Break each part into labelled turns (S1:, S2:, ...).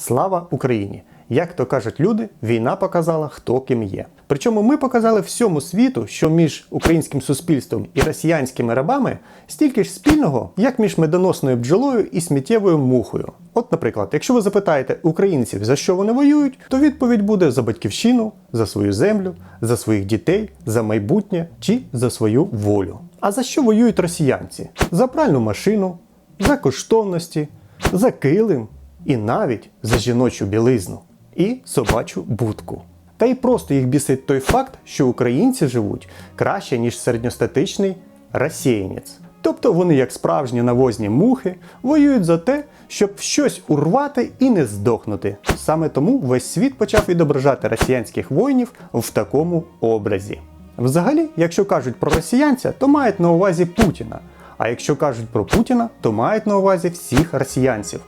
S1: Слава Україні! Як то кажуть люди, війна показала, хто ким є. Причому ми показали всьому світу, що між українським суспільством і росіянськими рабами стільки ж спільного, як між медоносною бджолою і сміттєвою мухою. От, наприклад, якщо ви запитаєте українців, за що вони воюють, то відповідь буде за батьківщину, за свою землю, за своїх дітей, за майбутнє чи за свою волю. А за що воюють росіянці? За пральну машину, за коштовності, за килим і навіть за жіночу білизну і собачу будку. Та й просто їх бісить той факт, що українці живуть краще, ніж середньостатичний росіянець. Тобто вони, як справжні навозні мухи, воюють за те, щоб щось урвати і не здохнути. Саме тому весь світ почав відображати росіянських воїнів в такому образі. Взагалі, якщо кажуть про росіянця, то мають на увазі Путіна. А якщо кажуть про Путіна, то мають на увазі всіх росіянців.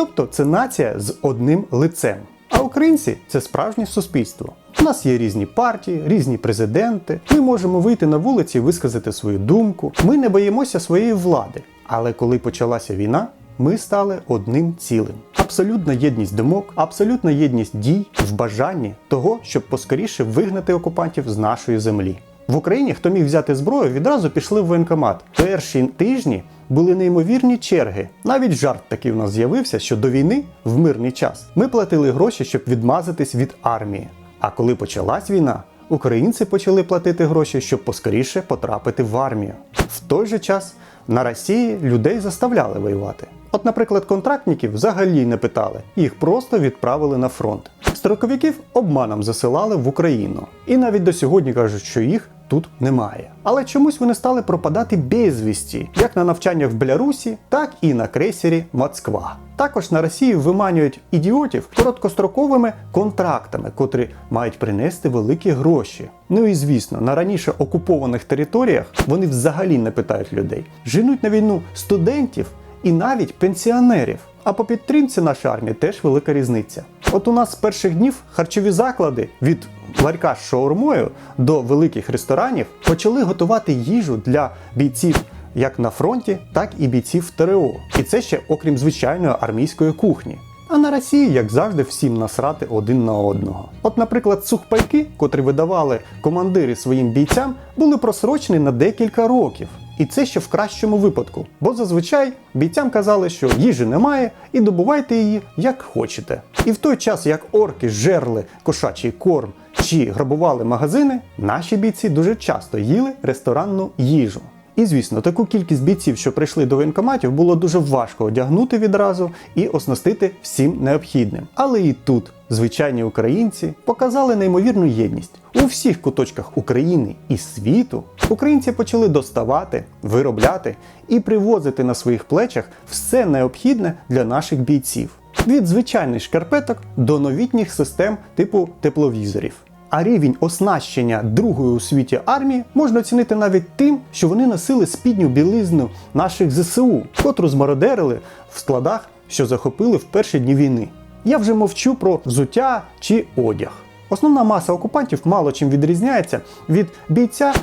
S1: Тобто це нація з одним лицем. А українці це справжнє суспільство. У нас є різні партії, різні президенти. Ми можемо вийти на вулиці і висказати свою думку. Ми не боїмося своєї влади. Але коли почалася війна, ми стали одним цілим. Абсолютна єдність думок, абсолютна єдність дій в бажанні того, щоб поскоріше вигнати окупантів з нашої землі. В Україні, хто міг взяти зброю, відразу пішли в воєнкомат. Перші тижні були неймовірні черги. Навіть жарт такий у нас з'явився, що до війни, в мирний час, ми платили гроші, щоб відмазатись від армії. А коли почалась війна, українці почали платити гроші, щоб поскоріше потрапити в армію. В той же час на Росії людей заставляли воювати. От, наприклад, контрактників взагалі не питали, їх просто відправили на фронт. Строковиків обманом засилали в Україну. І навіть до сьогодні кажуть, що їх тут немає. Але чомусь вони стали пропадати безвісті, як на навчаннях в Білорусі, так і на крейсері Москва. Також на Росію виманюють ідіотів короткостроковими контрактами, котрі мають принести великі гроші. Ну і звісно, на раніше окупованих територіях вони взагалі не питають людей. Женуть на війну студентів і навіть пенсіонерів. А по підтримці нашої армії теж велика різниця. От у нас з перших днів харчові заклади від ларька з шаурмою до великих ресторанів почали готувати їжу для бійців як на фронті, так і бійців ТРО. І це ще окрім звичайної армійської кухні. А на Росії, як завжди, всім насрати один на одного. От, наприклад, сухпайки, котрі видавали командири своїм бійцям, були просрочені на декілька років. І це ще в кращому випадку, бо зазвичай бійцям казали, що їжі немає, і добувайте її як хочете. І в той час, як орки жерли кошачий корм чи грабували магазини, наші бійці дуже часто їли ресторанну їжу. І звісно, таку кількість бійців, що прийшли до воєнкоматів, було дуже важко одягнути відразу і оснастити всім необхідним. Але і тут звичайні українці показали неймовірну єдність. У всіх куточках України і світу українці почали доставати, виробляти і привозити на своїх плечах все необхідне для наших бійців. Від звичайних шкарпеток до новітніх систем типу тепловізорів. А рівень оснащення другої у світі армії можна оцінити навіть тим, що вони носили спідню білизну наших ЗСУ, котру змародерили в складах, що захопили в перші дні війни. Я вже мовчу про взуття чи одяг. Основна маса окупантів мало чим відрізняється від бійця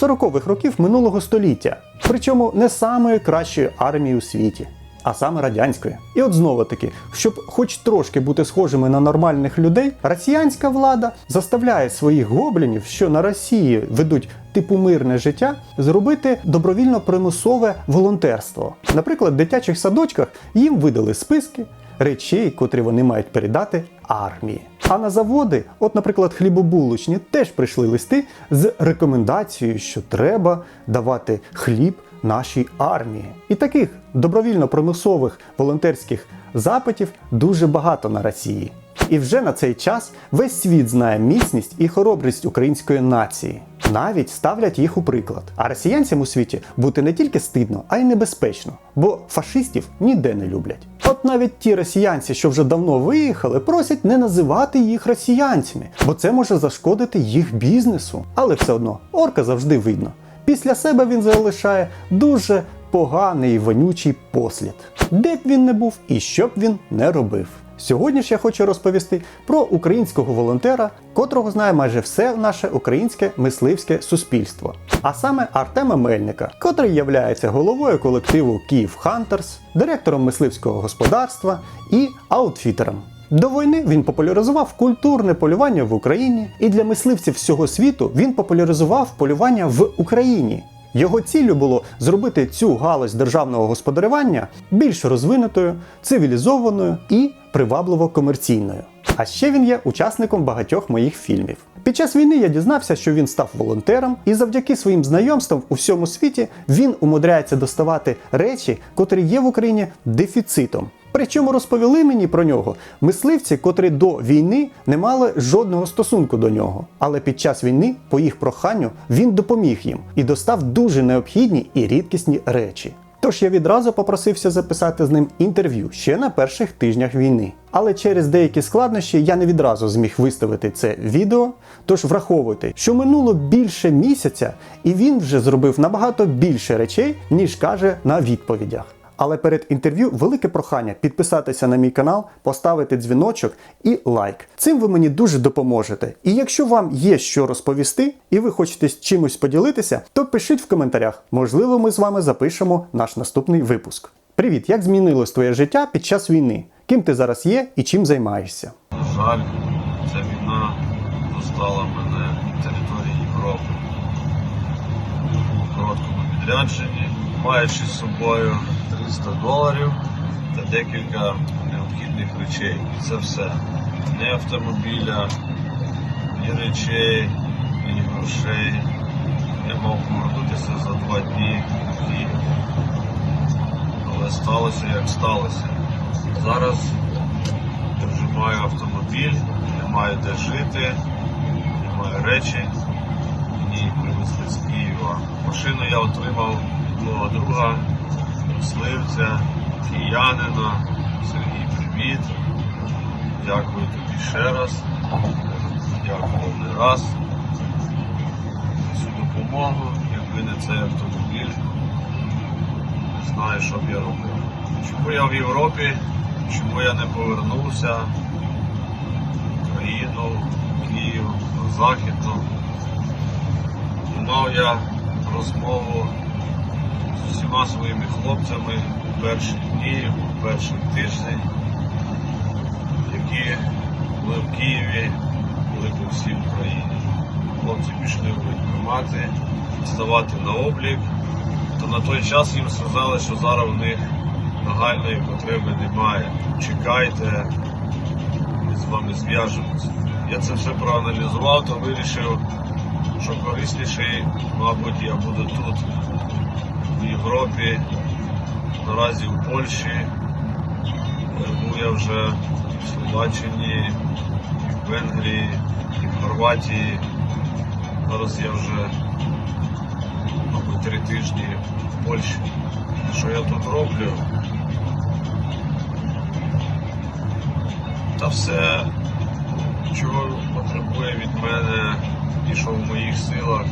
S1: 40-х років минулого століття, причому не самої кращої армії у світі а саме радянської. І от знову таки, щоб хоч трошки бути схожими на нормальних людей, росіянська влада заставляє своїх гоблінів, що на Росії ведуть типу мирне життя, зробити добровільно примусове волонтерство. Наприклад, в дитячих садочках їм видали списки. Речей, котрі вони мають передати армії. А на заводи, от, наприклад, хлібобулочні, теж прийшли листи з рекомендацією, що треба давати хліб нашій армії. І таких добровільно-примусових волонтерських запитів дуже багато на Росії. І вже на цей час весь світ знає міцність і хоробрість української нації. Навіть ставлять їх у приклад. А росіянцям у світі бути не тільки стидно, а й небезпечно, бо фашистів ніде не люблять. От навіть ті росіянці, що вже давно виїхали, просять не називати їх росіянцями, бо це може зашкодити їх бізнесу. Але все одно орка завжди видно. Після себе він залишає дуже поганий і вонючий послід, де б він не був і що б він не робив. Сьогодні ж я хочу розповісти про українського волонтера, котрого знає майже все наше українське мисливське суспільство, а саме Артема Мельника, котрий являється головою колективу Київ Хантерс, директором мисливського господарства і аутфітером. До війни він популяризував культурне полювання в Україні, і для мисливців всього світу він популяризував полювання в Україні. Його ціллю було зробити цю галузь державного господарювання більш розвинутою, цивілізованою і привабливо комерційною. А ще він є учасником багатьох моїх фільмів. Під час війни я дізнався, що він став волонтером, і завдяки своїм знайомствам у всьому світі він умудряється доставати речі, котрі є в Україні дефіцитом. Причому розповіли мені про нього мисливці, котрі до війни не мали жодного стосунку до нього. Але під час війни, по їх проханню, він допоміг їм і достав дуже необхідні і рідкісні речі. Тож я відразу попросився записати з ним інтерв'ю ще на перших тижнях війни. Але через деякі складнощі я не відразу зміг виставити це відео. Тож враховуйте, що минуло більше місяця, і він вже зробив набагато більше речей, ніж каже на відповідях. Але перед інтерв'ю велике прохання підписатися на мій канал, поставити дзвіночок і лайк. Цим ви мені дуже допоможете. І якщо вам є що розповісти, і ви хочете з чимось поділитися, то пишіть в коментарях. Можливо, ми з вами запишемо наш наступний випуск. Привіт, як змінилось твоє життя під час війни? Ким ти зараз є і чим займаєшся?
S2: На жаль, ця війна застала мене на території Європи. Короткому відрядженні, маючи з собою 300 доларів та декілька необхідних речей. І це все. Ні автомобіля, ні речей, ні грошей. Я мав повернутися за два дні в Київ. Але сталося як сталося. Зараз я вже маю автомобіль, не маю де жити, не маю речі. Мені з Києва. Машину я отримав від мого друга, мисливця, киянина. Сергій, привіт. Дякую тобі ще раз. Дякую не раз. Цю допомогу, якби не цей автомобіль, не знаю, що б я робив. Чому я в Європі? Чому я не повернувся в країну, в Київ, на Західну? Мав я розмову з усіма своїми хлопцями у перші дні, у перший тиждень, які були в Києві, були по всій Україні. Хлопці пішли в ставати на облік, то на той час їм сказали, що зараз в них нагальної потреби немає. Чекайте, ми з вами зв'яжемося. Я це все проаналізував та вирішив, що корисніше, мабуть, я буду тут, в Європі, наразі в Польщі. Був я вже в Словаччині, в Венгрії, в Хорватії. Зараз я вже, мабуть, три тижні в Польщі. Що я тут роблю? Та все, чого потребує від мене і що в моїх силах,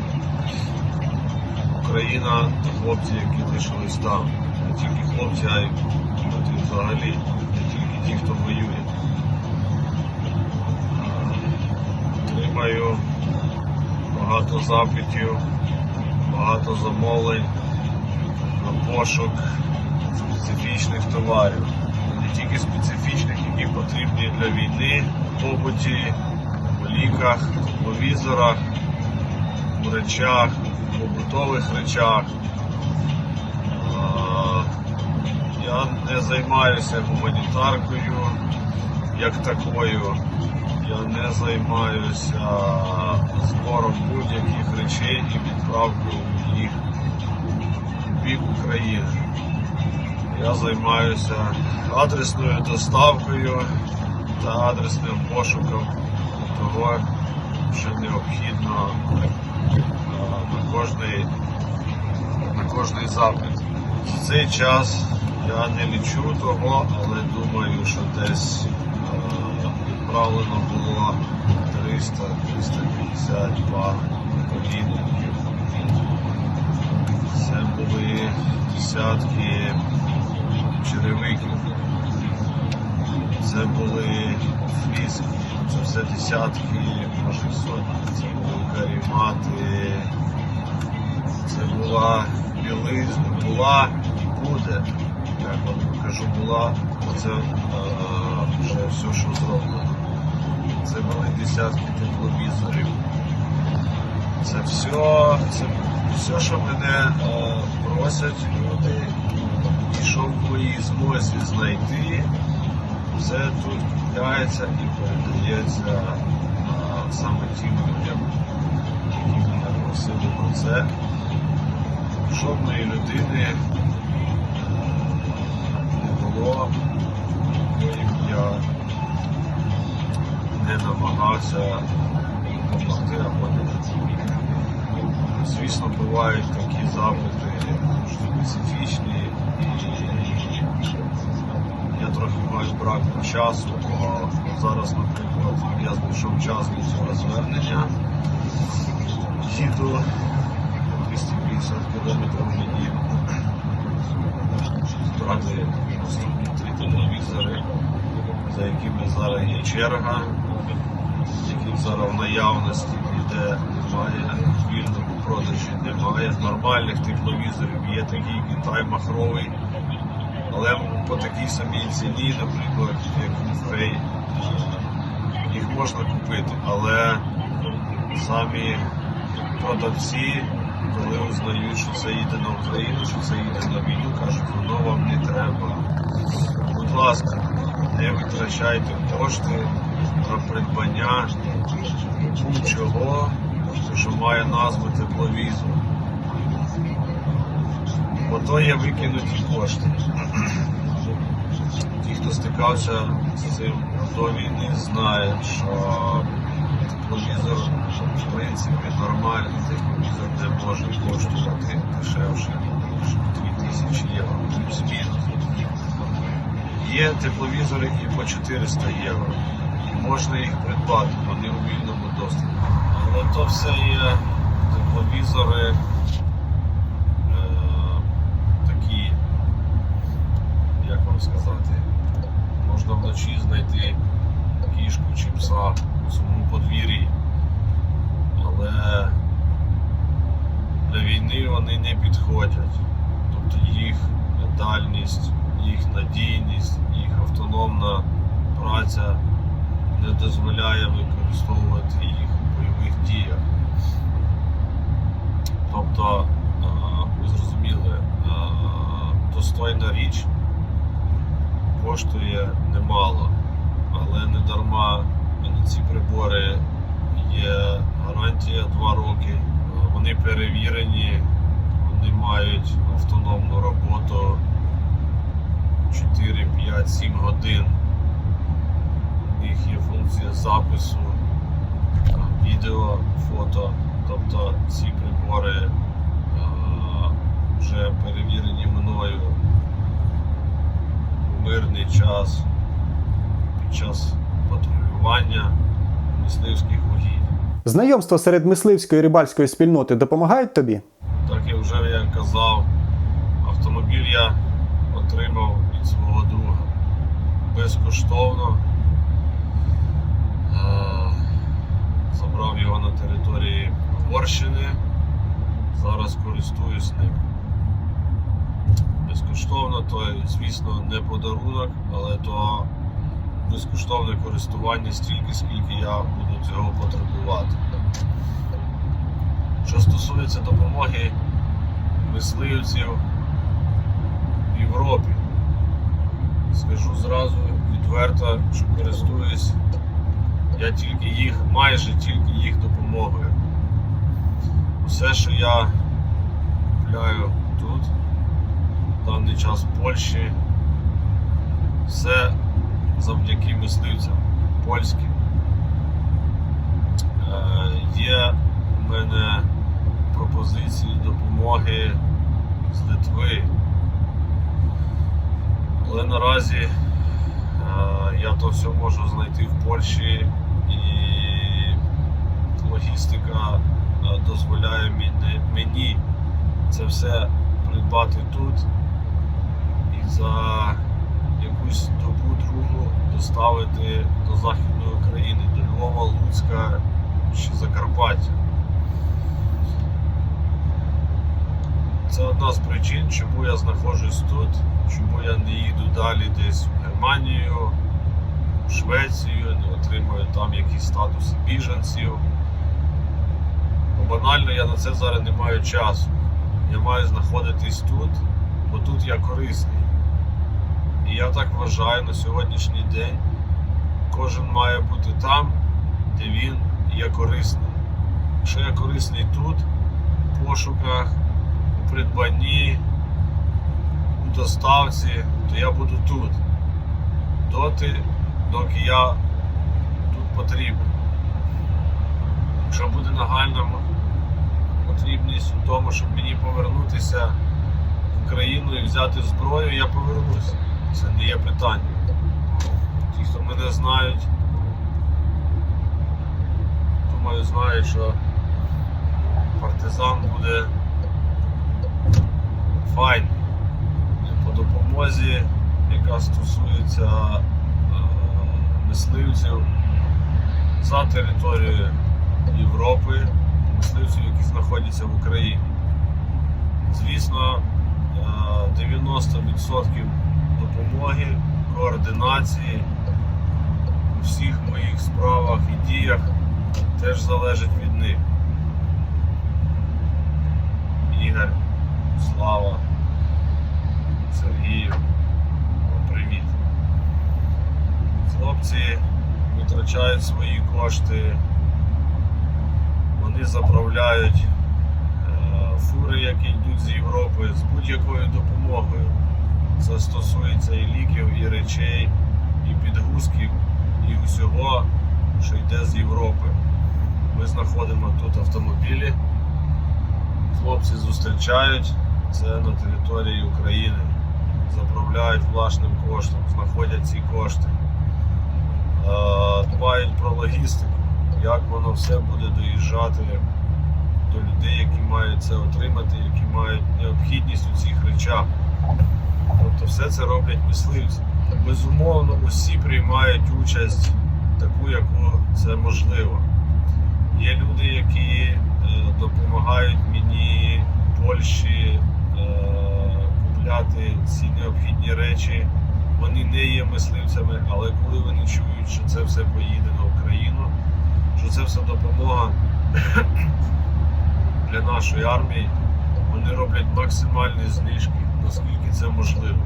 S2: Україна та хлопці, які лишились там. Не тільки хлопці, а й взагалі, не тільки ті, хто воює. А, Отримаю багато запитів, багато замовлень на пошук специфічних товарів. Не тільки специфічних, які потрібні для війни, побуті, ліках, у візорах, у речах, побутових речах. Я не займаюся гуманітаркою як такою. Я не займаюся збором будь-яких речей і відправкою їх в бік України. Я займаюся адресною доставкою та адресним пошуком того, що необхідно на кожний, на кожний запит. В цей час я не лічу того, але думаю, що десь відправлено було 300-350 пар повідників. Це були десятки черевиків. Це були фліски, це все десятки, може сотні. Це були карімати, це була білизна, була і буде. Як вам кажу, була, це е, вже все, що зроблено. Це були десятки тепловізорів. Це все, це все, що мене е, просять люди, і що змозі знайти, все тут купляється і передається саме тим людям, які мене просили про це. Моїй людини не було, яким я не намагався допомогти або не. Звісно, бувають такі запити специфічні, і я трохи маю брак часу, бо зараз, наприклад, я знайшов час для цього звернення. Їду 250 кілометрів в неділю. Брати наступні три телевізори, за якими зараз є черга, яких зараз в наявності ніде немає, в вільному продажі немає. Нормальних тепловізорів є такий Китай махровий, але по такій самій ціні, наприклад, як Фрей, їх можна купити, але самі продавці, коли узнають, що це їде на Україну, що це їде на війну, кажуть, воно вам не треба. Будь ласка, не витрачайте кошти на придбання будь-чого, що має назву тепловізор. Бо то є викинуті кошти. Ті, хто стикався з цим до війни, знають, що тепловізор, в принципі, нормальний тепловізор не може коштувати дешевше, ніж 2000 євро. Є тепловізори і по 400 євро. Можна їх придбати, вони у вільному доступі. Але то все є тепловізори е, такі, як вам сказати, можна вночі знайти кішку чи пса у своєму подвір'ї. Але для війни вони не підходять. Тобто їх дальність, їх надійність, їх автономна праця не дозволяє використовувати їх у бойових діях. Тобто, е, ви зрозуміли, е, достойна річ коштує немало, але не дарма на ці прибори є гарантія 2 роки. Е, Вони перевірені, вони мають автономну роботу 4, 5, 7 годин. У них є функція запису, відео, фото. Тобто ці прибори е, вже перевірені мною мирний час під час патрулювання мисливських угідь.
S1: Знайомство серед мисливської і рибальської спільноти допомагають тобі?
S2: Так я вже я казав, автомобіль я отримав від свого друга безкоштовно. Е, Забрав його на території Горщини. Зараз користуюсь ним. Безкоштовно, то, звісно, не подарунок, але то безкоштовне користування стільки, скільки я буду цього потребувати. Що стосується допомоги мисливців в Європі, скажу зразу відверто, що користуюсь я тільки їх, майже тільки їх допомогою. Все, що я купляю тут, даний час в Польщі, все завдяки мисливцям польським. Е, є у мене пропозиції допомоги з Литви. Але наразі е, я то все можу знайти в Польщі і логістика е, дозволяє мені це все придбати тут за якусь добу другу доставити до Західної України, до Львова, Луцька чи Закарпаття. Це одна з причин, чому я знаходжусь тут, чому я не їду далі десь в Германію в Швецію, не отримують там якісь статуси біженців. Банально я на це зараз не маю часу. Я маю знаходитись тут, бо тут я корисний. Я так вважаю на сьогоднішній день. Кожен має бути там, де він є корисний. Якщо я корисний тут, в пошуках, у придбанні, у доставці, то я буду тут. Доти, доки я тут потрібен. Якщо буде нагальна потрібність у тому, щоб мені повернутися в Україну і взяти зброю, я повернуся. Це не є питання. Ті, хто мене знають, думаю, знають, що партизан буде файний по допомозі, яка стосується е, мисливців за територією Європи, мисливців, які знаходяться в Україні. Звісно, е, 90% допомоги, координації у всіх моїх справах і діях теж залежить від них. Ігор, Слава, Сергію, привіт. Хлопці витрачають свої кошти, вони заправляють е, фури, які йдуть з Європи, з будь-якою допомогою. Це стосується і ліків, і речей, і підгузків, і усього, що йде з Європи. Ми знаходимо тут автомобілі, хлопці зустрічають це на території України, заправляють власним коштом, знаходять ці кошти, Е, дбають про логістику, як воно все буде доїжджати до людей, які мають це отримати, які мають необхідність у цих речах. Тобто все це роблять мисливці. Безумовно, усі приймають участь таку, яку це можливо. Є люди, які е, допомагають мені в Польщі е, купляти ці необхідні речі. Вони не є мисливцями, але коли вони чують, що це все поїде на Україну, що це все допомога для нашої армії, вони роблять максимальні знижки, наскільки це можливо.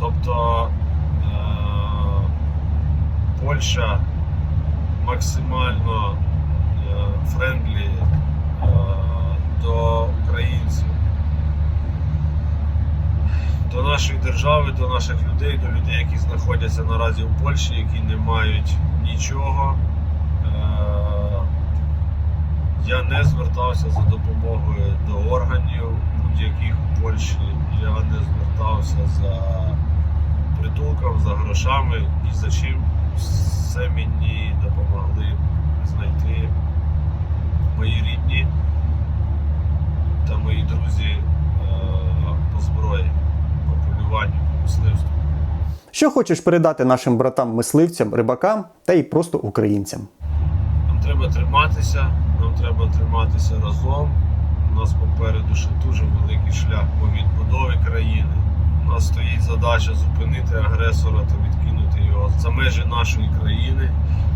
S2: Тобто е- Польща максимально френдлі е, до українців, до нашої держави, до наших людей, до людей, які знаходяться наразі в Польщі, які не мають нічого. Е, Я не звертався за допомогою до органів будь-яких у Польщі. Я не звертався за притулком, за грошами ні за чим. Все мені допомогли знайти мої рідні та мої друзі е, по зброї, по полюванню, по мисливству.
S1: Що хочеш передати нашим братам-мисливцям, рибакам та й просто українцям?
S2: Нам треба триматися, нам треба триматися разом. У нас попереду ще дуже великий шлях по відбудові країни. У нас стоїть задача зупинити агресора та відкинути його за межі нашої країни.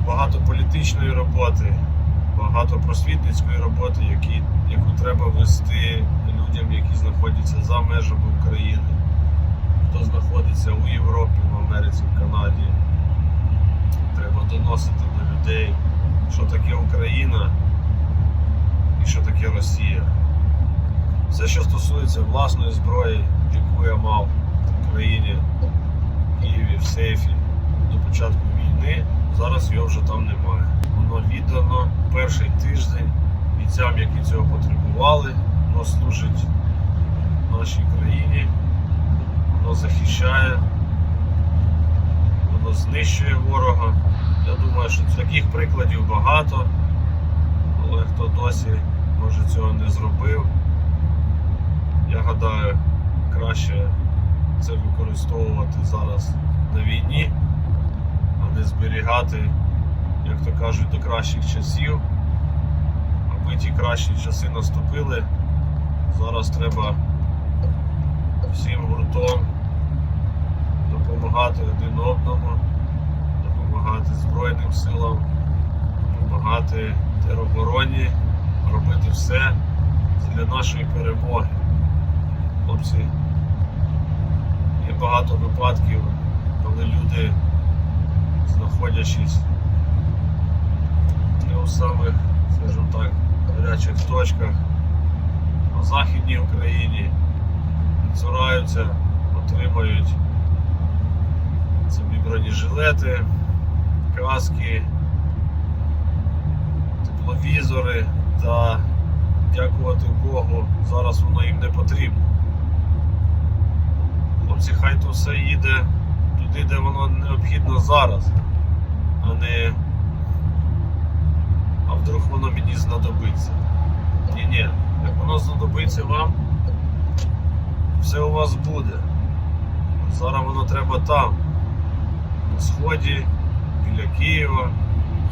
S2: Багато політичної роботи, багато просвітницької роботи, які, яку треба вести людям, які знаходяться за межами України, хто знаходиться у Європі, в Америці, в Канаді. Треба доносити до людей, що таке Україна і що таке Росія. Все, що стосується власної зброї, яку я мав в Україні, в Києві, в сейфі до початку війни, зараз його вже там немає. Воно віддано перший тиждень бійцям, які цього потребували. Воно служить нашій країні, воно захищає, воно знищує ворога. Я думаю, що таких прикладів багато, але хто досі може цього не зробив, я гадаю, краще це використовувати зараз на війні, а не зберігати, як то кажуть, до кращих часів. Аби ті кращі часи наступили, зараз треба всім гуртом допомагати один одному, допомагати Збройним силам, допомагати теробороні, робити все для нашої перемоги. Хлопці, є багато випадків, коли люди, знаходячись не у самих, скажімо так, гарячих точках на Західній Україні, цураються, отримають собі бронежилети, каски, тепловізори та дякувати Богу, зараз воно їм не потрібно. Хлопці, хай то все їде туди, де воно необхідно зараз, а не а вдруг воно мені знадобиться. Ні, ні, як воно знадобиться вам, все у вас буде. Зараз воно треба там, на сході, біля Києва,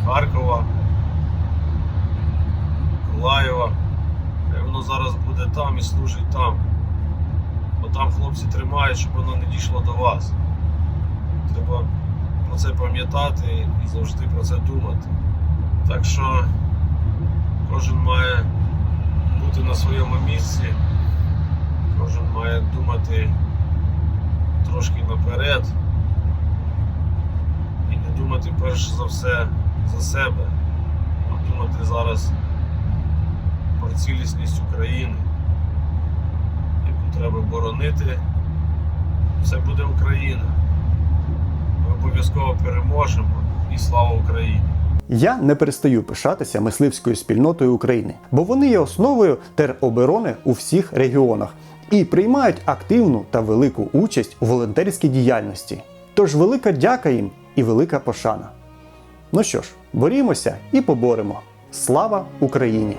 S2: Харкова, Миколаєва. Воно зараз буде там і служить там. Бо там хлопці тримають, щоб воно не дійшло до вас. Треба про це пам'ятати і завжди про це думати. Так що кожен має бути на своєму місці, кожен має думати трошки наперед і не думати перш за все за себе, а думати зараз про цілісність України, треба боронити. Все буде Україна. Ми обов'язково переможемо і слава Україні!
S1: Я не перестаю пишатися мисливською спільнотою України, бо вони є основою тероборони у всіх регіонах і приймають активну та велику участь у волонтерській діяльності. Тож велика дяка їм і велика пошана. Ну що ж, борімося і поборемо. Слава Україні!